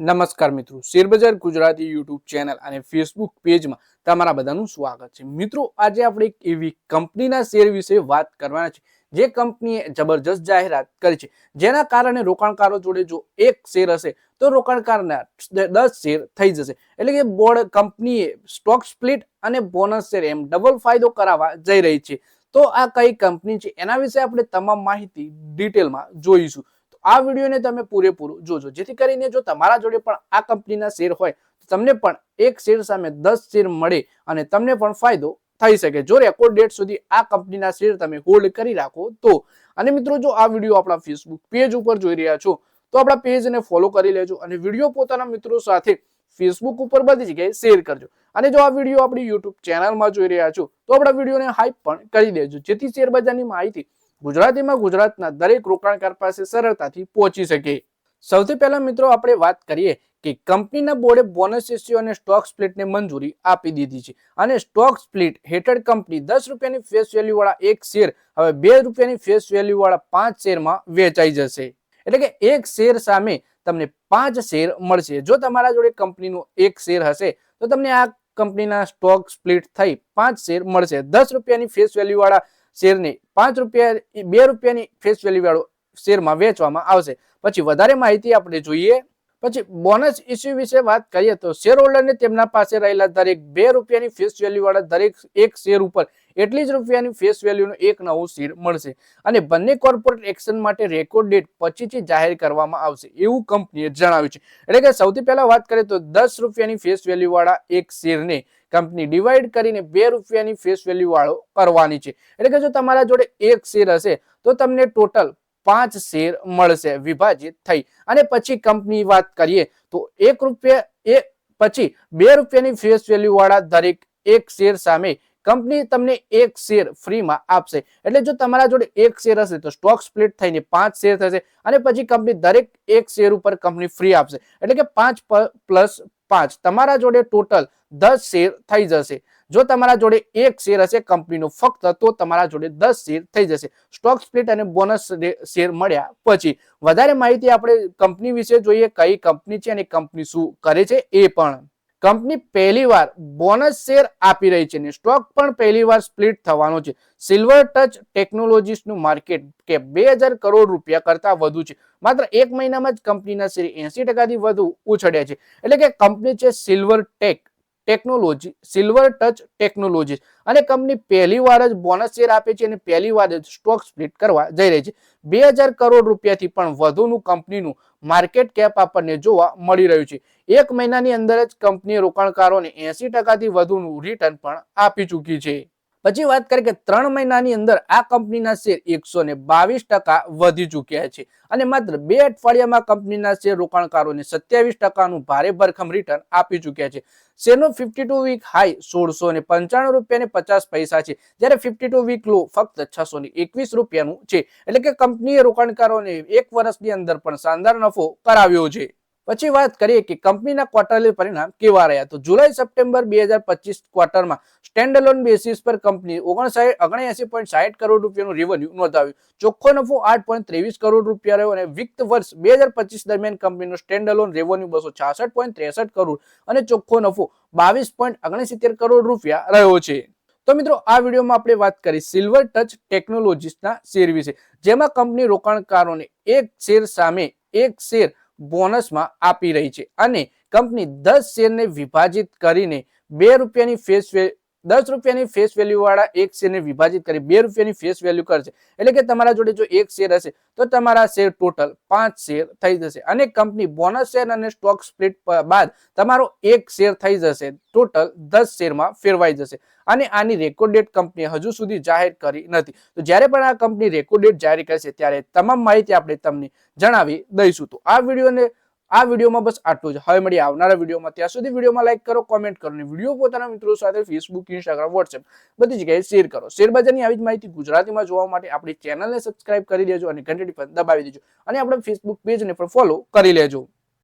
નમસ્કાર મિત્રો, શેરબજાર ગુજરાતી યુટ્યુબ ચેનલ અને ફેસબુક પેજમાં તમારા બધાનું સ્વાગત છે. મિત્રો, આજે આપણે એક એવી કંપનીના શેર વિશે વાત કરવાના છે, જે કંપનીએ જબરજસ્ત જાહેરાત કરી છે. જેના કારણે રોકાણકારો જોડે જો એક શેર હશે, તો રોકાણકારના દસ શેર થઈ જશે. એટલે કે બોર્ડ કંપનીએ સ્ટોક સ્પ્લિટ અને બોનસ શેર એમ ડબલ ફાયદો કરાવવા જઈ રહી છે. તો આ કઈ કંપની છે, એના વિશે આપણે તમામ માહિતી ડિટેલમાં જોઈશું. આ વિડીયોને તમે પૂરેપૂરું જોજો. જેથી કરીને જો તમારા જોડે પણ આ કંપનીના શેર હોય, તો તમને પણ એક શેર સામે દસ શેર મળે અને તમને પણ ફાયદો થઈ શકે. જો રેકોર્ડ ડેટ સુધી આ કંપનીના શેર તમે હોલ્ડ કરી રાખો, તો અને મિત્રો જો આ વીડિયો આપણા ફેસબુક પેજ ઉપર જોઈ રહ્યા છો, તો આપણા પેજને ફોલો કરી લેજો અને વીડિયો પોતાના મિત્રો સાથે ફેસબુક ઉપર બધી જગ્યાએ શેર કરજો. અને જો આ વીડિયો આપણી યુટ્યુબ ચેનલમાં જોઈ રહ્યા છો, તો આપણા વિડીયોને હાઈપ પણ કરી દેજો. જેથી શેર બજારની માહિતી ગુજરાતીમાં ગુજરાતના દરેક રોકાણકાર પાસે સરળતાથી પહોંચી શકે. સૌથી પહેલા મિત્રો આપણે વાત કરીએ કે કંપનીના બોર્ડે બોનસ ઇસ્યુ અને સ્ટોક સ્પ્લિટને મંજૂરી આપી દીધી છે. અને સ્ટોક સ્પ્લિટ હેઠળ કંપની દસ રૂપિયાની ફેસ વેલ્યુવાળા એક શેર, હવે બે રૂપિયાની ફેસ વેલ્યુવાળા પાંચ શેરમાં વેચાઈ જશે. એટલે કે એક શેર સામે તમને પાંચ શેર મળશે. જો તમારા જોડે કંપનીનો એક શેર હશે, તો તમને આ કંપનીના સ્ટોક સ્પ્લિટ થઈ પાંચ શેર મળશે. દસ રૂપિયાની ફેસ વેલ્યુ વાળા શેરને? પાંચ રૂપિયા બે રૂપિયાની ફેસ વેલ્યુ વાળો શેરમાં વેચવામાં આવશે. પછી વધારે માહિતી આપણે જોઈએ. પછી બોનસ ઇસ્યુ વિશે વાત કરીએ તો શેર હોલ્ડરને તેમના પાસે રહેલા દરેક બે રૂપિયાની ફેસ વેલ્યુ વાળા દરેક એક શેર ઉપર એટલી જ રૂપિયાની ફેસ વેલ્યુનો એક નવું શેર મળશે. અને બંને કોર્પોરેટ એક્શન માટે રેકોર્ડ ડેટ પછીથી જાહેર કરવામાં આવશે એવું કંપનીએ જણાવ્યું છે. એટલે કે સૌથી પહેલા વાત કરીએ તો દસ રૂપિયાની ફેસ વેલ્યુ વાળા એક શેરને કંપની ડિવાઈડ કરીને બે રૂપિયાની ફેસ વેલ્યુ વાળો કરવાની છે. એટલે કે જો તમારા જોડે એક શેર હશે, તો તમને ટોટલ પાંચ શેર મળશે, વિભાજિત થઈ. અને પછી કંપની વાત કરીએ તો એક રૂપિયા એ પછી બે રૂપિયાની ફેસ વેલ્યુ વાળા દરેક એક શેર સામે કંપની તમને એક શેર ફ્રીમાં આપશે. એટલે જો તમારા જોડે એક શેર હશે તો સ્ટોક સ્પ્લિટ થઈને પાંચ શેર થશે અને પછી કંપની દરેક એક શેર ઉપર કંપની ફ્રી આપશે. એટલે કે પાંચ પ્લસ પાંચ. તમારા જોડે ટોટલ દસ શેર થઈ જશે. જો તમારા જોડે એક શેર હશે કંપનીનો ફક્ત, તો તમારા જોડે દસ શેર થઈ જશે. સ્ટોક સ્પ્લિટ અને બોનસ શેર મળ્યા પછી. વધારે માહિતી આપણે કંપની વિશે જોઈએ, કઈ કંપની છે અને કંપની શું કરે છે એ પણ. કંપની પહેલીવાર બોનસ શેર આપી રહી છે અને સ્ટોક પણ પહેલીવાર સ્પ્લિટ થવાનો છે. સિલ્વર ટચ ટેકનોલોજીસનું માર્કેટ કે બે હજાર કરોડ રૂપિયા કરતાં વધુ છે. માત્ર એક મહિનામાં જ કંપનીના શેર એસી ટકાથી વધુ ઉછળ્યા છે. એટલે કે કંપની છે silver tech. Technology silver touch technology અને કંપની પહેલી વાર જ બોનસ શેર આપે છે અને પહેલી વાર જ સ્ટોક સ્પ્લિટ કરવા જઈ રહી છે. બે હજાર કરોડ રૂપિયાથી પણ વધુનું કંપનીનું માર્કેટ કેપ આપણને જોવા મળી રહ્યું છે. એક મહિનાની અંદર જ કંપનીએ રોકાણકારોને એસી ટકાથી વધુનું રિટર્ન પણ આપી ચૂકી છે. પછી વાત કરીએ કે ત્રણ મહિનાની અંદર આ કંપનીના શેર એકસો ને બાવીસ ટકા વધી ચૂક્યા છે. અને માત્ર બે અઠવાડિયામાં કંપનીના શેર રોકાણકારોને સત્યાવીસ ટકાનું ભારે ભરખમ રિટર્ન આપી ચૂક્યા છે. શેરનો ફિફ્ટી ટુ વીક હાઈ સોળસો ને પંચાણું રૂપિયા ને પચાસ પૈસા છે. જ્યારે ફિફ્ટી ટુ વીક લો ફક્ત છસો ને એકવીસ રૂપિયાનું છે. એટલે કે કંપનીએ રોકાણકારોને એક વર્ષની અંદર પણ શાનદાર નફો કરાવ્યો છે. પછી વાત કરીએ કે કંપનીના ક્વાર્ટરલી પરિણામ કેવા રહ્યા? તો જુલાઈ, સપ્ટેમ્બર બે હજાર પચીસ ક્વાર્ટરમાં સ્ટેન્ડલોન બેસિસ પર કંપની ઓગણસાઠ, ઓગણએસી પોઈન્ટ સાઠ કરોડ રૂપિયાનું રેવન્યુ નોંધાવ્યું. ચોખ્ખો નફો આઠ પોઈન્ટ ત્રેવીસ કરોડ રૂપિયા રહ્યો અને વિક્ત વર્ષ બે હજાર પચીસ દરમિયાન કંપનીનો સ્ટેન્ડલોન રેવન્યુ બસો છાસઠ પોઈન્ટ ત્રેસઠ કરોડ અને ચોખ્ખો નફો બાવીસ પોઈન્ટ ઓગણસિત્તેર કરોડ રૂપિયા રહ્યો છે. તો મિત્રો, આ વિડીયોમાં આપણે વાત કરી સિલ્વર ટચ ટેકનોલોજીસના શેર વિશે, જેમાં કંપની રોકાણકારોને એક શેર સામે એક શેર બોનસમાં આપી રહી છે. અને કંપની દસ શેરને વિભાજિત કરીને બે રૂપિયાની ફેસ દસ રૂપિયાની ફેસ વેલ્યુ વાળા એક શેરને વિભાજિત કરી બે રૂપિયાની ફેસ વેલ્યુ કરશે. એટલે કે તમારા જોડે જો એક શેર હશે, તો તમારા શેર ટોટલ પાંચ શેર થઈ જશે અને કંપની બોનસ શેર અને સ્ટોક સ્પ્લિટ બાદ તમારો એક શેર થઈ જશે ટોટલ દસ શેરમાં ફેરવાઈ જશે. અને આની રેકોર્ડ ડેટ કંપનીએ હજુ સુધી જાહેર કરી નથી. તો જ્યારે પણ આ કંપની રેકોર્ડ ડેટ જાહેર કરશે, ત્યારે તમામ માહિતી આપણે તમને જણાવી દઈશું. તો આ વિડીયોને આ વિડીયોમાં બસ આટલું જ. હવે મળી આવનારા વિડીયોમાં. ત્યાં સુધી વિડીયોમાં લાઈક કરો કોમેન્ટ કરો અને વીડિયો પોતાના મિત્રો સાથે ફેસબુક ઇન્સ્ટાગ્રામ વોટ્સએપ બધી જગ્યાએ શેર કરો. શેરબજારની આવી જ માહિતી ગુજરાતીમાં જોવા માટે આપણી ચેનલને સબસ્ક્રાઇબ કરી દેજો અને ઘંટડી પર દબાવી દેજો અને આપણે ફેસબુક પેજને પણ ફોલો કરી લેજો.